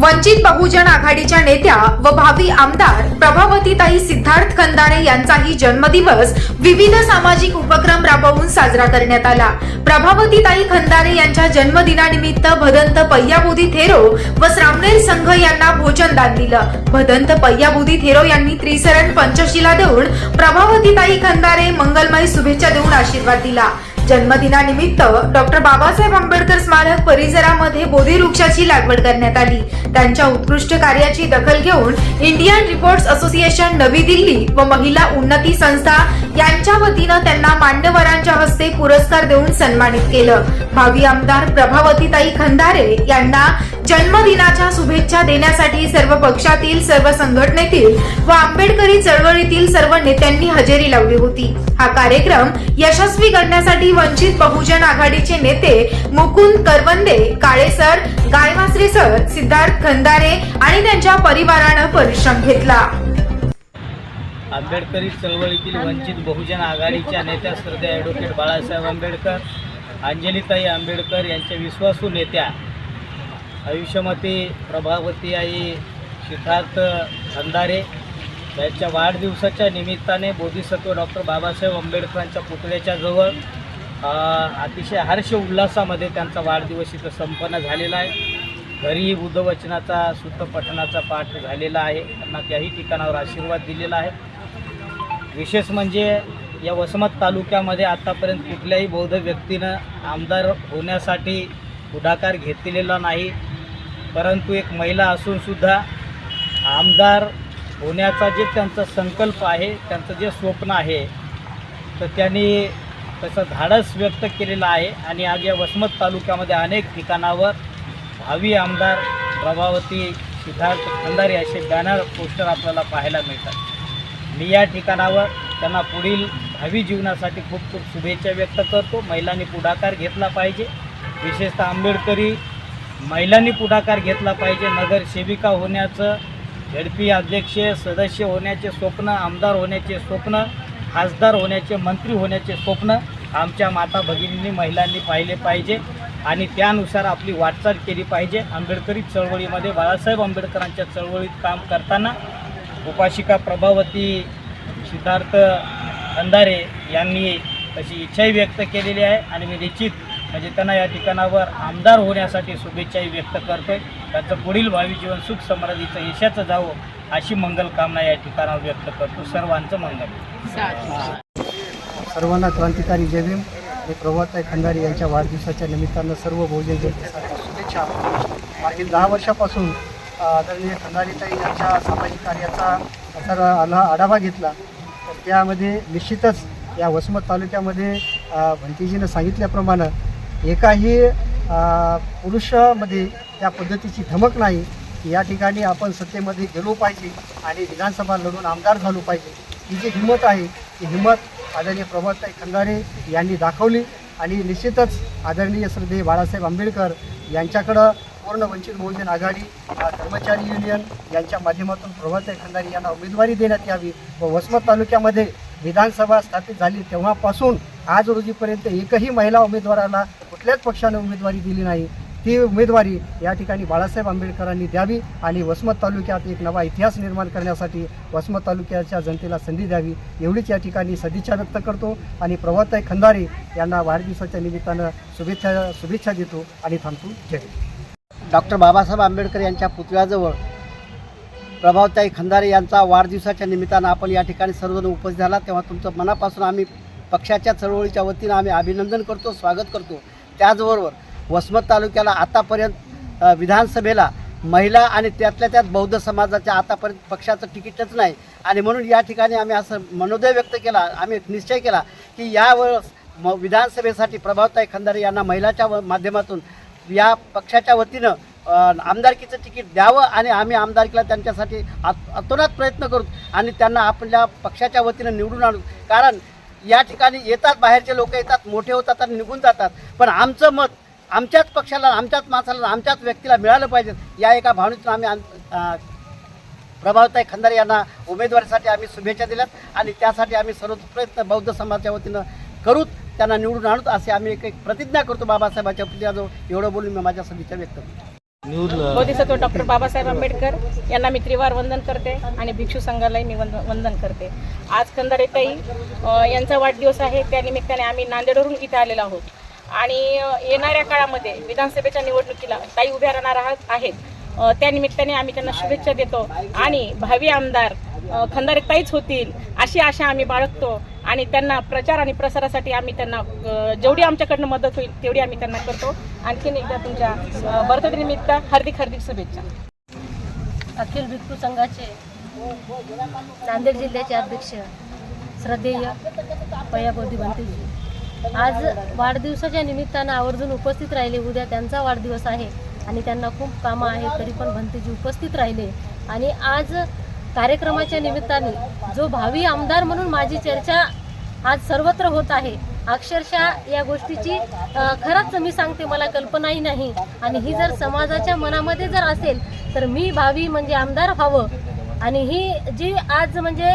वंचित बहुजन आघाडीच्या नेत्या व भावी आमदार प्रभावतीताई सिद्धार्थ खंदारे यांचाही जन्मदिवस विविध सामाजिक उपक्रम राबवून साजरा करण्यात आला. प्रभावतीताई खंदारे यांच्या जन्मदिनानिमित्त भदंत पय्याबुधी थेरो व श्रामणेर संघ यांना भोजनदान दिलं. भदंत पय्याबुधी थेरो यांनी त्रिसरण पंचशिला देऊन प्रभावतीताई खंदारे मंगलमय शुभेच्छा देऊन आशीर्वाद दिला. जन्मदिनानिमित्त डॉक्टर बाबासाहेब आंबेडकर स्मारक परिसरामध्ये बोधी वृक्षाची लागवड करण्यात आली. त्यांच्या उत्कृष्ट कार्याची दखल घेऊन इंडियन रिपोर्ट्स असोसिएशन नवी दिल्ली व महिला उन्नती संस्था यांच्या वतीनं त्यांना मान्यवरांच्या हस्ते पुरस्कार देऊन सन्मानित केलं. भावी आमदार प्रभावतीताई खंदारे यांना जन्मदिनाच्या शुभेच्छा देण्यासाठी सर्व पक्षातील सर्व संघटनेतील व आंबेडकरी चळवळीतील सर्व नेत्यांनी हजेरी लावली होती. हा कार्यक्रम यशस्वी करण्यासाठी वंचित बहुजन आघाडीचे नेते मुकुंद करवंदे काळेसर गायवासरे सर सिद्धार्थ खंदारे आणि त्यांच्या परिवारानं परिश्रम घेतला. आंबेडकरी चळवळीतील वंचित बहुजन आघाडीच्या नेत्या श्रद्धा ॲडव्होकेट बाळासाहेब आंबेडकर अंजलीताई आंबेडकर यांच्या विश्वासू नेत्या आयुष्यमती प्रभावती आई सिद्धार्थ खंदारे त्यांच्या वाढदिवसाच्या निमित्ताने बोधिसत्व डॉक्टर बाबासाहेब आंबेडकरांच्या पुतळ्याच्या जवळ अतिशय हर्ष उल्हासामध्ये त्यांचा वाढदिवस इथं संपन्न झालेला आहे. घरी बुद्धवचनाचा सुत्त पठणाचा पाठ झालेला आहे. त्यांना त्याही ठिकाणावर आशीर्वाद दिलेला आहे. विशेष म्हणजे या वसमत तालुक्यामध्ये आतापर्यंत कुठल्याही बौद्ध व्यक्तीनं आमदार होण्यासाठी पुढाकार घेतलेला नाही. परंतु एक महिला असूनसुद्धा आमदार होण्याचा जे त्यांचा संकल्प आहे त्यांचं जे स्वप्न आहे तर त्यांनी तसं धाडस व्यक्त केलेलं आहे आणि आज या वसमत तालुक्यामध्ये अनेक ठिकाणावर भावी आमदार प्रभावती सिद्धार्थ खंदारे असे बॅनर पोस्टर आपल्याला पाहायला मिळतात. मी या ठिकाणावर त्यांना पुढील भावी जीवनासाठी खूप खूप शुभेच्छा व्यक्त करतो. महिलांनी पुढाकार घेतला पाहिजे. विशेषतः आंबेडकरी महिलांनी पुढाकार घेतला पाहिजे. नगरसेविका होण्याचं झडपी अध्यक्ष सदस्य होण्याचे स्वप्न आमदार होण्याचे स्वप्न खासदार होण्याचे मंत्री होण्याचे स्वप्न आमच्या माता भगिनींनी महिलांनी पाहिले पाहिजे. आणि त्यानुसार आपली वाटचाल केली पाहिजे. आंबेडकरी चळवळीमध्ये बाळासाहेब आंबेडकरांच्या चळवळीत काम करताना उपाशिका प्रभावती सिद्धार्थ अंधारे यांनी तशी इच्छाही व्यक्त केलेली आहे. आणि मी निश्चित म्हणजे त्यांना या ठिकाणावर आमदार होण्यासाठी शुभेच्छाही व्यक्त करतोय. त्यांचं पुढील भावी जीवन सुख समृद्धीचं यशाचं जावं अशी मंगल कामना या ठिकाणावर व्यक्त करतो. सर्वांचं मंगल. सर्वांना क्रांतिकारी जय आणि प्रभाताई खंडारी यांच्या वाढदिवसाच्या निमित्तानं सर्व बहुजन जनतेसाठी शुभेच्छा मागील दहा वर्षापासून आदरणीय खंडारीताई यांच्या सामाजिक कार्याचा जर आला आढावा घेतला. तर त्यामध्ये निश्चितच या वसमत तालुक्यामध्ये भंतीजीनं सांगितल्याप्रमाणे एकाही पुरुषामध्ये त्या पद्धतीची धमक नाही की या ठिकाणी आपण सत्तेमध्ये गेलो पाहिजे आणि विधानसभा लढून आमदार झालो पाहिजे. ही जी हिंमत आहे ती हिंमत आदरणीय प्रभाताई खंडारे यांनी दाखवली आणि निश्चितच आदरणीय श्रद्धेय बाळासाहेब आंबेडकर यांच्याकडं पूर्ण वंचित बहुजन आघाडी कर्मचारी युनियन यांच्या माध्यमातून प्रभाताई खंडारे यांना उमेदवारी देण्यात यावी व वसमत तालुक्यामध्ये विधानसभा स्थापित झाली तेव्हापासून आज रोजीपर्यंत एकही महिला उमेदवाराला कुठल्याच पक्षाने उमेदवारी दिली नाही. ती उमेदवारी या ठिकाणी बाळासाहेब आंबेडकरांनी द्यावी आणि वसमत तालुक्यात एक नवा इतिहास निर्माण करण्यासाठी वसमत तालुक्याच्या जनतेला संधी द्यावी एवढीच या ठिकाणी सदिच्छा व्यक्त करतो आणि प्रभाताई खंदारे यांना वाढदिवसाच्या निमित्तानं शुभेच्छा शुभेच्छा देतो आणि थांबतो. जय डॉक्टर बाबासाहेब आंबेडकर यांच्या पुतळ्याजवळ प्रभावताई खंदारे यांचा वाढदिवसाच्या निमित्तानं आपण या ठिकाणी सर्वजण उपस्थित झाला. तेव्हा तुमचं मनापासून आम्ही पक्षाच्या चळवळीच्या वतीनं आम्ही अभिनंदन करतो स्वागत करतो. त्याचबरोबर वसमत तालुक्याला आतापर्यंत विधानसभेला महिला आणि त्यातल्या त्यात बौद्ध समाजाच्या आतापर्यंत पक्षाचं तिकीटच नाही. आणि म्हणून या ठिकाणी आम्ही असं मनोदय व्यक्त केला आम्ही निश्चय केला की यावेळेस म विधानसभेसाठी प्रभावताई खंदारे यांना महिलाच्या व- माध्यमातून या पक्षाच्या वतीनं आमदारकीचं तिकीट द्यावं आणि आम्ही आमदारकीला त्यांच्यासाठी आत- अतोनात प्रयत्न करू आणि त्यांना आपल्या पक्षाच्या वतीनं निवडून आणू. कारण या ठिकाणी येतात बाहेरचे लोक येतात मोठे होतात आणि निघून जातात. पण आमचं मत आमच्याच पक्षाला आमच्याच माणसाला आमच्याच व्यक्तीला मिळालं पाहिजे. या एका भावनेतून आम्ही प्रभावताई खंदारे यांना उमेदवारीसाठी आम्ही शुभेच्छा दिल्यात आणि त्यासाठी आम्ही सर्व प्रयत्न बौद्ध समाजाच्या वतीनं करूत त्यांना निवडून आणूत असे आम्ही एक एक प्रतिज्ञा करतो बाबासाहेबांच्या प्रतिज्ञा एवढं बोलून मी माझ्या सदिच्छा व्यक्त करतो. बोधिसत्व डॉक्टर बाबासाहेब आंबेडकर यांना मी त्रिवार वंदन करते आणि भिक्षू संघालाही मी वंद वंदन करते. आज खंदारेताई यांचा वाढदिवस आहे. त्या निमित्ताने आम्ही नांदेडवरून इथे आलेलो आहोत. आणि येणाऱ्या काळामध्ये विधानसभेच्या निवडणुकीला ताई उभ्या राहणार आहात आहेत. त्यानिमित्ताने त्या निमित्ताने आम्ही त्यांना शुभेच्छा देतो. आणि भावी आमदार अ, खंदारे ताईच होतील अशी आशा आम्ही बाळगतो. आणि त्यांना प्रचार आणि प्रसारासाठी आम्ही त्यांना जेवढी आमच्याकडनं मदत होईल तेवढी आम्ही त्यांना करतो. आणखीन एकदा तुमच्या बर्थडेनिमित्त हार्दिक हार्दिक शुभेच्छा. अखिल भिक्खू संघाचे नांदेड जिल्ह्याचे अध्यक्ष श्रद्धेय पयाबोधी भंतेजी आज वाढदिवसाच्या निमित्तानं आवर्जून उपस्थित राहिले. उद्या त्यांचा वाढदिवस आहे आणि त्यांना खूप कामं आहेत तरी पण भंतीजी उपस्थित राहिले. आणि आज कार्यक्रमाच्या निमित्ताने जो भावी आमदार म्हणून माझी चर्चा आज सर्वत्र होत आहे अक्षरशः या गोष्टीची खरंच मी सांगते मला कल्पनाही नाही. आणि ही जर समाजाच्या मनामध्ये जर असेल तर मी भावी म्हणजे आमदार व्हावं. आणि ही जी आज म्हणजे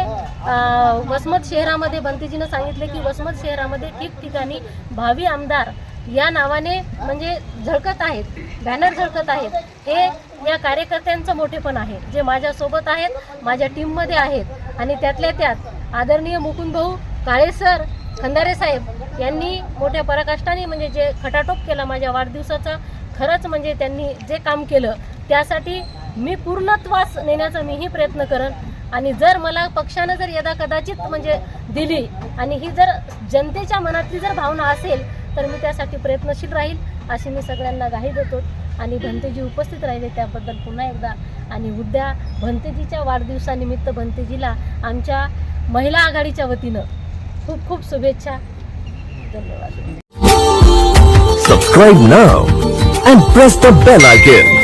वसमत शहरामध्ये बंतीजीनं सांगितलं की वसमत शहरामध्ये ठिकठिकाणी भावी आमदार या नावाने म्हणजे झळकत आहेत बॅनर झळकत आहेत. हे या कार्यकर्त्यांचं मोठेपण आहे जे माझ्यासोबत आहेत माझ्या टीममध्ये आहेत. आणि त्यातल्या त्यात आदरणीय मुकुंद भाऊ काळे सर खंदारे साहेब यांनी मोठ्या पराकाष्ठाने म्हणजे जे खटाटोप केला माझ्या वाढदिवसाचा खरंच म्हणजे त्यांनी जे काम केलं त्यासाठी मी पूर्णत्वास नेण्याचा मीही प्रयत्न करेन. आणि जर मला पक्षानं जर यदा कदाचित म्हणजे दिली आणि ही जर जनतेच्या मनातली जर भावना असेल तर मी त्यासाठी प्रयत्नशील राहील अशी मी सगळ्यांना गाही देतो. आणि भंतेजी उपस्थित राहिले त्याबद्दल पुन्हा एकदा. आणि उद्या भंतेजीच्या वाढदिवसानिमित्त भंतेजीला आमच्या महिला आघाडीच्या वतीनं खूप खूप शुभेच्छा. धन्यवाद. Subscribe now and press the bell icon